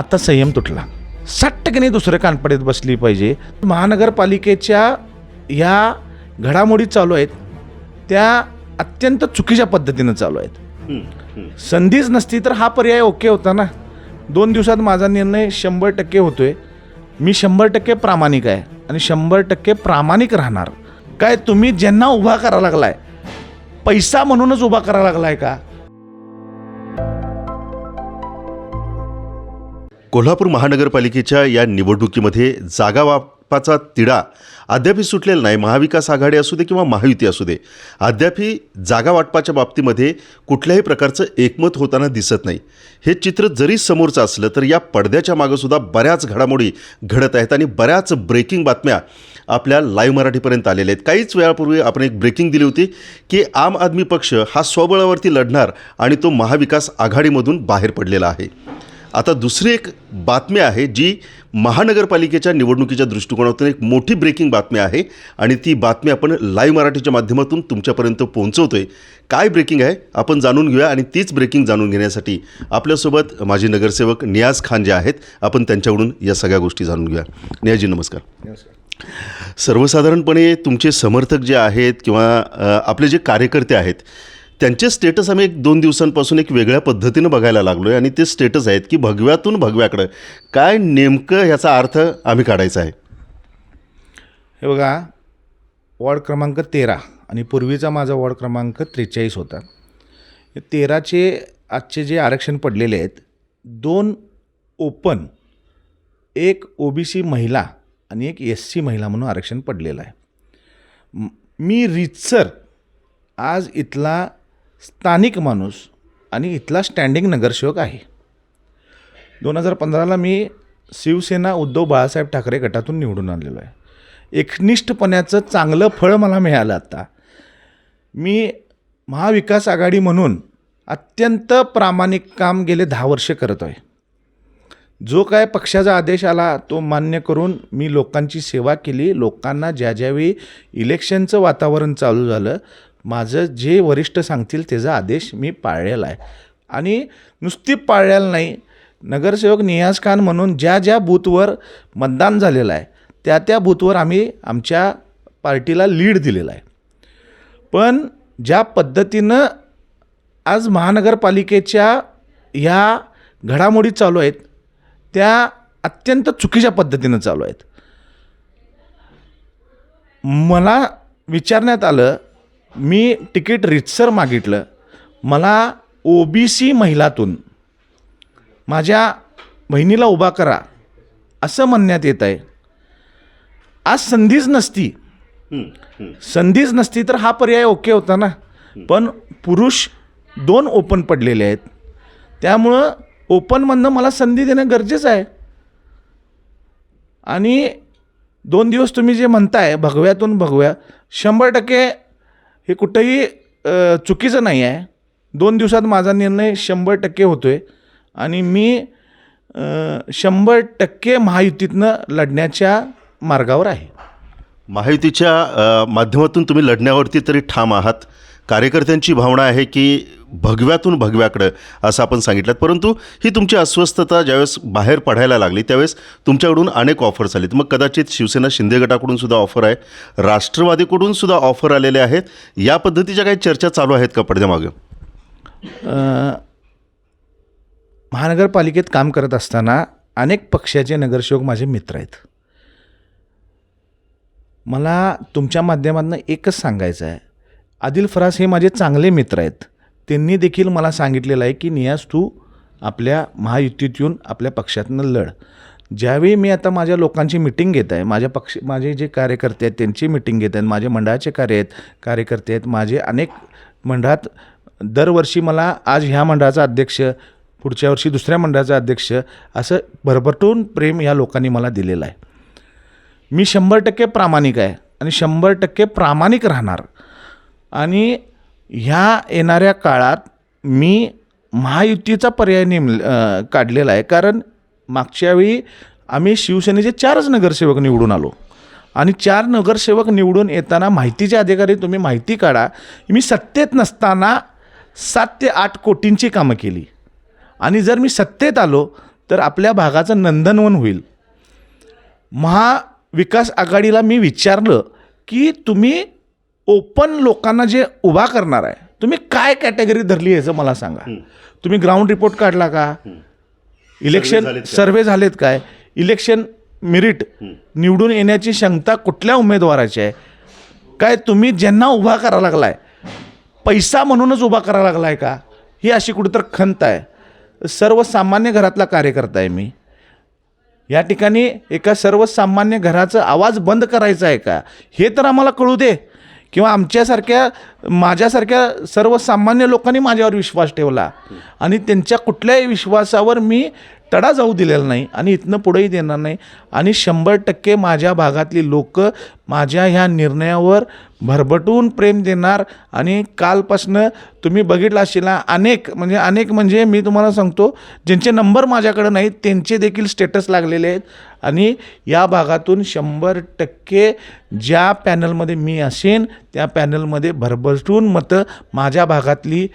आता संयम तुटला. साठ टक्के दुसरं कानपडीत बसली पाहिजे. महानगरपालिकेच्या ह्या घडामोडी चालू आहेत. त्या अत्यंत चुकीच्या पद्धतीनं चालू आहेत. संधीच नसती तर हा पर्याय ओके होता ना? दोन दिवसात माझा निर्णय शंभर टक्के होतोय. मी शंभर टक्के प्रामाणिक आहे आणि शंभर टक्के प्रामाणिक राहणार. काय तुम्ही ज्यांना उभा करा लागलाय पैसा म्हणूनच उभा करा लागलाय का? कोल्हापूर महानगरपालिकेच्या या निवडणुकीमध्ये जागा वापाचा तिढा अद्यापही सुटलेला नाही. महाविकास आघाडी असू दे किंवा महायुती असू दे अद्यापही जागा वाटपाच्या बाबतीमध्ये कुठल्याही प्रकारचं एकमत होताना दिसत नाही. हे चित्र जरी समोरचं असलं तर या पडद्याच्या मागंसुद्धा बऱ्याच घडामोडी घडत आहेत आणि बऱ्याच ब्रेकिंग बातम्या आपल्या लाईव्ह मराठीपर्यंत आलेल्या आहेत. काहीच वेळापूर्वी आपण एक ब्रेकिंग दिली होती की आम आदमी पक्ष हा स्वबळावरती लढणार आणि तो महाविकास आघाडीमधून बाहेर पडलेला आहे. आता दुसरी एक बातमी आहे जी महानगरपालिकेच्या निवडणुकीच्या दृष्टिकोनातून एक मोठी ब्रेकिंग बातमी आहे आणि ती बातमी आपण लाईव्ह मराठीच्या माध्यमातून तुमच्यापर्यंत पोहोचवतोय. काय ब्रेकिंग आहे? आपण जाणून घेऊया आणि तीच ब्रेकिंग जाणून घेण्यासाठी आपल्यासोबत माजी नगरसेवक नियाज खान जे आहेत आपण त्यांच्याकडून या सगळ्या गोष्टी जाणून घेऊया. नियाजी नमस्कार. सर्वसाधारणपणे तुमचे समर्थक जे आहेत किंवा आपले जे कार्यकर्ते आहेत त्यांचे स्टेटस आम्ही एक दोन दिवसांपासून एक वेगळ्या पद्धतीनं बघायला लागलो आहे आणि ते स्टेटस आहेत की भगव्यातून भगव्याकडं. काय नेमकं ह्याचा अर्थ आम्ही काढायचा आहे? हे बघा वॉर्ड क्रमांक तेरा आणि पूर्वीचा माझा वॉर्ड क्रमांक त्रेचाळीस होता. तेराचे आजचे जे आरक्षण पडलेले आहेत दोन ओपन एक ओ बी सी महिला आणि एक एस सी महिला म्हणून आरक्षण पडलेलं आहे. मी रितसर आज इथला स्थानिक माणूस आणि इथला स्टँडिंग नगरसेवक आहे. दोन हजार पंधराला मी शिवसेना उद्धव बाळासाहेब ठाकरे गटातून निवडून आलेलो आहे. एकनिष्ठपणाचं चांगलं फळ मला मिळालं आता. मी महाविकास आघाडी म्हणून अत्यंत प्रामाणिक काम गेले दहा वर्ष करत आहे. जो काय पक्षाचा आदेश आला तो मान्य करून मी लोकांची सेवा केली. लोकांना ज्या ज्यावेळी इलेक्शनचं वातावरण चालू झालं माझं जे वरिष्ठ सांगतील त्याचा आदेश मी पाळलेला आहे. आणि नुसती पाळलेला नाही. नगरसेवक नियाज खान म्हणून ज्या ज्या बूथवर मतदान झालेलं आहे त्या त्या बूथवर आम्ही आमच्या पार्टीला लीड दिलेला आहे. पण ज्या पद्धतीनं आज महानगरपालिकेच्या ह्या घडामोडी चालू आहेत त्या अत्यंत चुकीच्या पद्धतीनं चालू आहेत. मला विचारण्यात आलं मी तिकीट रितसर मागितलं. मला ओ बी सी महिलातून माझ्या बहिणीला उभा करा असं म्हणण्यात येत आहे. आज संधीच नसती. संधीच नसती तर हा पर्याय ओके होता ना. पण पुरुष दोन ओपन पडलेले आहेत. त्यामुळं ओपनमधनं मला संधी देणं गरजेचं आहे. आणि दोन दिवस तुम्ही जे म्हणताय भगव्यातून भगव्या शंभर टक्के हे कुठंही चुकीचं नाही आहे. दोन दिवसात माझा निर्णय शंभर टक्के होतो आहे आणि मी शंभर टक्के महायुतीतनं लढण्याच्या मार्गावर आहे. महायुतीच्या माध्यमातून तुम्ही लढण्यावरती तरी ठाम आहात. कार्यकर्त्यांची भावना आहे की भगव्यातून भगव्याकडं असं आपण सांगितलं. परंतु ही तुमची अस्वस्थता ज्यावेळेस बाहेर पडायला लागली त्यावेळेस तुमच्याकडून अनेक ऑफर्स आलेत. मग कदाचित शिवसेना शिंदे गटाकडून सुद्धा ऑफर आहे राष्ट्रवादीकडून सुद्धा ऑफर आलेले आहेत. या पद्धतीच्या काही चर्चा चालू आहेत का पडद्यामागं महानगरपालिकेत काम करत असताना अनेक पक्षाचे नगरसेवक माझे मित्र आहेत. मला तुमच्या माध्यमातून एकच सांगायचं आहे. आदिल फरास हे माझे चांगले मित्र आहेत. त्यांनी देखील मला सांगितलेलं आहे की नियाज तू आपल्या महायुतीत येऊन आपल्या पक्षातनं लढ. ज्यावेळी मी आता माझ्या लोकांची मिटिंग घेत आहे माझ्या पक्ष माझे जे कार्यकर्ते आहेत त्यांची मिटिंग घेत आहेत माझे मंडळाचे कार्य आहेत कार्यकर्ते आहेत माझे अनेक मंडळात दरवर्षी मला आज ह्या मंडळाचा अध्यक्ष पुढच्या वर्षी दुसऱ्या मंडळाचा अध्यक्ष असं भरभटून प्रेम या लोकांनी मला दिलेलं आहे. मी शंभर टक्के प्रामाणिक आहे आणि शंभर टक्के प्रामाणिक राहणार. आणि ह्या येणाऱ्या काळात मी महायुतीचा पर्याय नेम काढलेला आहे. कारण मागच्या वेळी आम्ही शिवसेनेचे चारच नगरसेवक निवडून आलो. आणि चार नगरसेवक निवडून येताना माहितीचे अधिकारी तुम्ही माहिती काढा. मी सत्तेत नसताना सात ते आठ कोटींची कामं केली. आणि जर मी सत्तेत आलो तर आपल्या भागाचं नंदनवन होईल. महाविकास आघाडीला मी विचारलं की तुम्ही ओपन लोकांना जे उभा करणार आहे तुम्ही काय कॅटेगरी धरली याचं मला सांगा. तुम्ही ग्राउंड रिपोर्ट काढला का? इलेक्शन? सर्वे झालेत काय? इलेक्शन मेरिट निवडून येण्याची क्षमता कुठल्या उमेदवाराची आहे? काय तुम्ही ज्यांना उभा करा लागलाय पैसा म्हणूनच उभा करा लागलाय का? ही अशी कुठंतरी खंत आहे. सर्वसामान्य घरातला कार्यकर्ता आहे मी. या ठिकाणी एका सर्वसामान्य घराचा आवाज बंद करायचा आहे का? हे तर आम्हाला कळू दे. किंवा आमच्यासारख्या माझ्यासारख्या सर्वसामान्य लोकांनी माझ्यावर विश्वास ठेवला. आणि त्यांच्या कुठल्याही विश्वासावर मी तडा जाऊ दिलेला नाही आणि इथनं पुढेही देणार नाही. आणि शंभर टक्के माझ्या भागातली लोक माझ्या ह्या निर्णयावर भरभटून प्रेम देणार आणि कालपासनं तुम्ही बघितलं असेल अनेक म्हणजे अनेक म्हणजे मी तुम्हाला सांगतो ज्यांचे नंबर माझ्याकडे नाहीत त्यांचे देखील स्टेटस लागलेले आहेत. आणि या भागातून शंभर टक्के ज्या पॅनलमध्ये मी असेन त्या पॅनलमध्ये भरभटून मतं माझ्या भागातली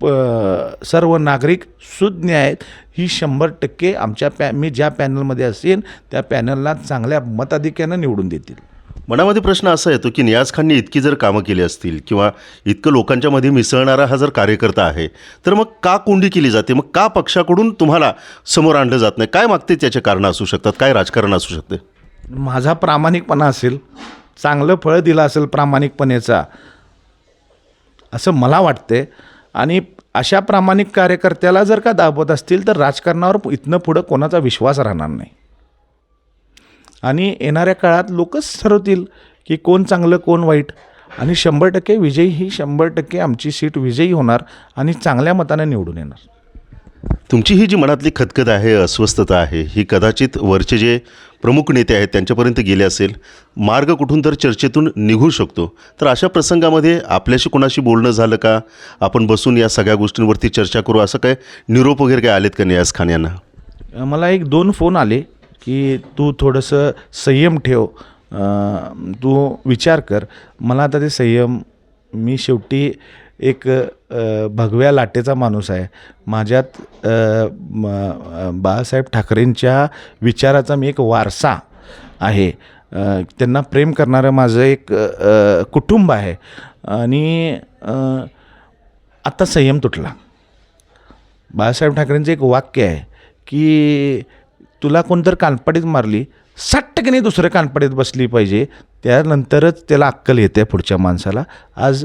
प- सर्व नागरिक सुज्ञ आहेत. ही शंभर टक्के आमच्या पॅ मी ज्या पॅनलमध्ये असेन त्या पॅनलला चांगल्या मताधिक्यानं निवडून देतील. मनामध्ये प्रश्न असा येतो की नियाज खानने इतकी जर कामं केली असतील किंवा इतकं लोकांच्या मध्ये मिसळणारा हा जर कार्यकर्ता आहे तर मग का कोंडी केली जाते? मग का पक्षाकडून तुम्हाला समोर आणलं जात नाही? काय मागते त्याचे कारणं असू शकतात? काय राजकारण असू शकते? माझा प्रामाणिकपणा असेल चांगलं फळ दिलं असेल प्रामाणिकपणेचा असं मला वाटते आणि अशा प्रामाणिक कार्यकर्त्याला जर का दाबत असतील तर राजकारणावर इथनं पुढं कोणाचा विश्वास राहणार नाही. आणि येणाऱ्या काळात लोकच ठरवतील की कोण चांगलं कोण वाईट. आणि शंभर टक्के विजयी ही शंभर टक्के आमची सीट विजयी होणार आणि चांगल्या मताने निवडून येणार. तुमची ही जी मनातली खतखत आहे अस्वस्थता आहे ही कदाचित वरचे जे प्रमुख नेते आहेत त्यांच्यापर्यंत गेले असेल मार्ग कुठून तर चर्चेतून निघू शकतो. तर अशा प्रसंगामध्ये आपल्याशी कोणाशी बोलणं झालं का? आपण बसून या सगळ्या गोष्टींवरती चर्चा करू. असं काय निरोप वगैरे काय आलेत का नियाज खान यांना? मला एक दोन फोन आले. की तू थोडंसं संयम ठेव. तू विचार कर. मला आता ते संयम मी शेवटी एक भगव्या लाटेचा माणूस आहे. माझ्यात बाळासाहेब ठाकरेंच्या विचाराचा मी एक वारसा आहे. त्यांना प्रेम करणारं माझं एक कुटुंब आहे. आणि आत्ता संयम तुटला. बाळासाहेब ठाकरेंचं एक वाक्य आहे की तुला कोण जर कानपडीत मारली सट्टकने दुसरं कानपडीत बसली पाहिजे. त्यानंतरच त्याला अक्कल येते पुढच्या माणसाला. आज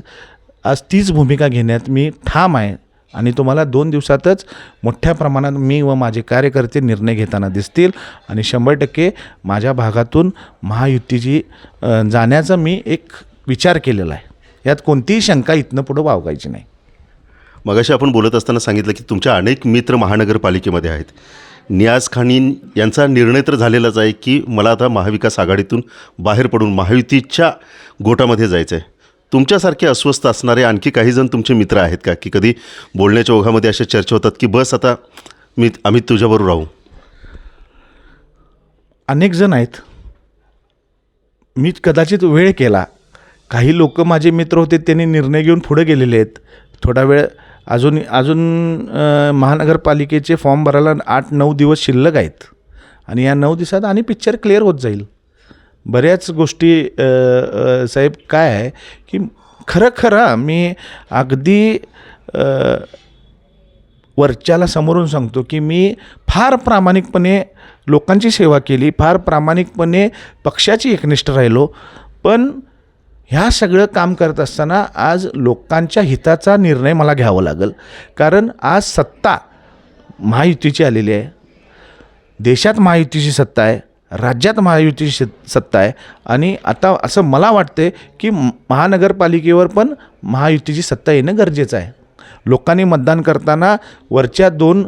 आज तीच भूमिका घेण्यात मी ठाम आहे आणि तुम्हाला दोन दिवसातच मोठ्या प्रमाणात मी व माझे कार्यकर्ते निर्णय घेताना दिसतील आणि शंभर टक्के माझ्या भागातून महायुतीची जाण्याचा मी एक विचार केलेला आहे. यात कोणतीही शंका इथनं पुढं वावगायची नाही. मगाशी आपण बोलत असताना सांगितलं की तुमच्या अनेक मित्र महानगरपालिकेमध्ये आहेत. नियाज खानीन यांचा निर्णय तर झालेलाच आहे की मला आता महाविकास आघाडीतून बाहेर पडून महायुतीच्या गोटामध्ये जायचं आहे तुमच्यासारखे अस्वस्थ असणारे आणखी काही जण तुमचे मित्र आहेत का? की कधी बोलण्याच्या ओघामध्ये अशा चर्चा होतात की बस आता मी आम्ही तुझ्याबरोबर राहू. अनेक जण आहेत. मी कदाचित वेळ केला. काही लोक माझे मित्र होते त्यांनी निर्णय घेऊन पुढे गेलेले आहेत. थोडा वेळ अजून अजून महानगरपालिकेचे फॉर्म भरायला आठ नऊ दिवस शिल्लक आहेत. आणि या नऊ दिवसात आणि पिक्चर क्लिअर होत जाईल. बऱ्याच गोष्टी साहेब काय आहे की खरं खरं मी अगदी वरच्याला समोरून सांगतो की मी फार प्रामाणिकपणे लोकांची सेवा केली फार प्रामाणिकपणे पक्षाची एकनिष्ठ राहिलो पण ह्या सगळं काम करत असताना आज लोकांच्या हिताचा निर्णय मला घ्यावा लागेल. कारण आज सत्ता महायुतीची आलेली आहे. देशात महायुतीची सत्ता आहे. राज्यात महायुतीची सत्ता आहे. आणि आता असं मला वाटते की महानगरपालिकेवर पण महायुतीची सत्ता येणं गरजेचं आहे. लोकांनी मतदान करताना वरच्या दोन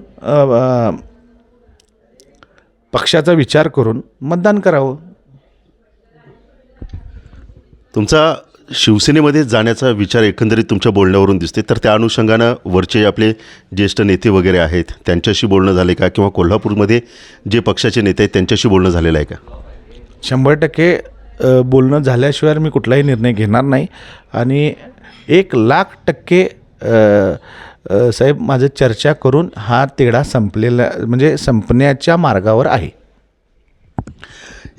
पक्षाचा विचार करून मतदान करावं. तुमचा शिवसेनेमध्ये जाण्याचा विचार एकंदरीत तुमच्या बोलण्यावरून दिसते तर त्या अनुषंगानं वरचे आपले ज्येष्ठ नेते वगैरे आहेत त्यांच्याशी बोलणं झाले का? किंवा कोल्हापूरमध्ये जे पक्षाचे नेते आहेत त्यांच्याशी बोलणं झालेलं आहे का? शंभर टक्के बोलणं झाल्याशिवाय मी कुठलाही निर्णय घेणार नाही. आणि एक लाख टक्के साहेब माझं चर्चा करून हा तेढा संपलेला म्हणजे संपण्याच्या मार्गावर आहे.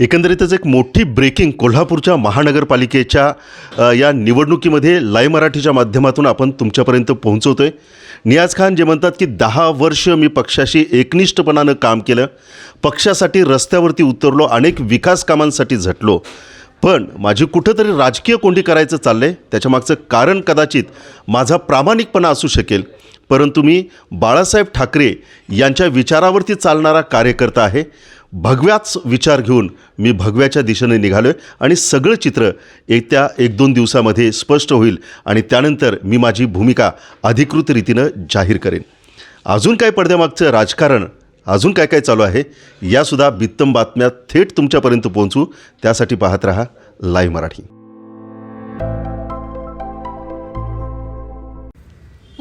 एकंदरीतच एक मोठी ब्रेकिंग कोल्हापूरच्या महानगरपालिकेच्या या निवडणुकीमध्ये लाय मराठीच्या माध्यमातून आपण तुमच्यापर्यंत पोहोचवतोय. नियाज खान जे म्हणतात की दहा वर्ष मी पक्षाशी एकनिष्ठपणानं काम केलं. पक्षासाठी रस्त्यावरती उतरलो अनेक विकास कामांसाठी झटलो. पण माझी कुठंतरी राजकीय कोंडी करायचं चाललं आहे त्याच्यामागचं कारण कदाचित माझा प्रामाणिकपणा असू शकेल. परंतु मी बाळासाहेब ठाकरे यांच्या विचारावरती चालणारा कार्यकर्ता आहे. भगव्याच विचार घेऊन मी भगव्याच्या दिशेने निघालो आहे आणि सगळं चित्र येत्या एक दोन दिवसामध्ये स्पष्ट होईल आणि त्यानंतर मी माझी भूमिका अधिकृत रीतीनं जाहीर करेन. अजून काय पडद्यामागचं राजकारण अजून काय काय चालू आहे यासुद्धा बित्तम बातम्या थेट तुमच्यापर्यंत पोहोचू. त्यासाठी पाहत रहा live Marathi.